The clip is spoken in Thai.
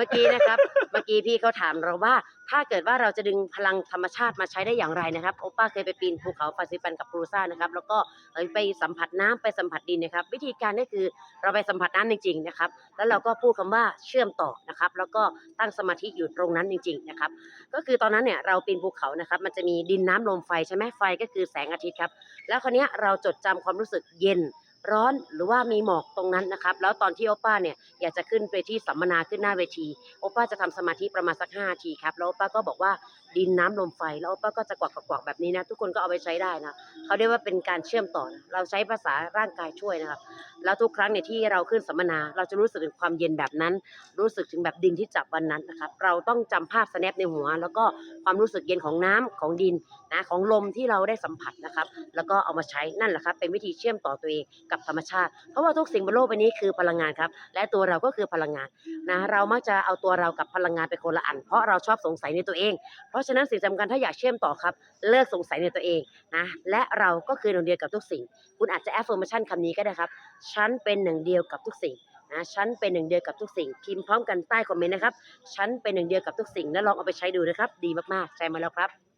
มื่อกี้นะครับ เมื่อกี้พี่เขาถามเราว่า ถ้าเกิดว่าเราจะดึงพลังธรรมชาติมาใช้ได้อย่างไรนะครับ โอป้าเคยไปปีนภูเขาฟาซิปันกับครูซ่านะครับ แล้วก็ไปสัมผัสน้ำไปสัมผัสดินนะครับ วิธีการก็คือเราไปสัมผัสน้ำจริง ๆ นะครับ แล้วเราก็พูดคำว่าเชื่อมต่อนะครับ แล้วก็ตั้งสมาธิอยู่ตรงนั้นจริง ๆ นะครับ ก็คือตอนนั้นเนี่ยเราปีนภูเขานะครับ มันจะมีดินน้ำลมไฟใช่ไหมไฟก็คือแสงอาทิตย์ครับ แล้วคราวนี้เราจดจำความรู้สึกเย็น ร้อนหรือว่ามีหมอกตรงนั้นนะครับ แล้วตอนที่โอป้าเนี่ยอยากจะขึ้นไปที่สัมมนาขึ้นหน้าเวที โอป้าจะทำสมาธิประมาณสัก5นาทีครับ แล้วโอป้าก็บอกว่า ดินน้ำลมไฟ แล้วป้าก็จะกวักกวักแบบนี้นะทุกคนก็เอาไปใช้ได้นะเขาเรียกว่าเป็นการเชื่อมต่อนะเราใช้ภาษาร่างกายช่วยนะครับแล้วทุกครั้งเนี่ยที่เราขึ้นสัมมนา เราจะรู้สึกถึงความเย็นแบบนั้น รู้สึกถึงแบบดินที่จับวันนั้นนะครับเราต้องจำภาพสแนปในหัว แล้วก็ความรู้สึกเย็นของน้ำของดินนะของลมที่เราได้สัมผัสนะครับ แล้วก็เอามาใช้นั่นแหละครับ เป็นวิธีเชื่อมต่อตัวเองกับธรรมชาติ เพราะว่าทุกสิ่งบนโลกใบนี้คือพลังงานครับและตัวเราก็คือพลังงานนะเรามักจะเอาตัวเรากับพลังงานเป็นคนละอัน เพราะเราชอบสงสัยในตัวเองเพราะราะฉะนั้นสิ่งสำคัญถ้าอยากเชื่อมต่อครับ เลิกสงสัยในตัวเองนะและเราก็คือหนึ่งเดียวกับทุกสิ่ง คุณอาจจะ affirmation คำนี้ก็ได้ครับฉันเป็นหนึ่งเดียวกับทุกสิ่งนะฉันเป็นหนึ่งเดียวกับทุกสิ่งพิมพ์พร้อมกันใต้คอมเมนต์นะครับฉันเป็นหนึ่งเดียวกับทุกสิ่ง แล้วลองเอาไปใช้ดูนะครับ ดีมากๆ ใจมาแล้วครับ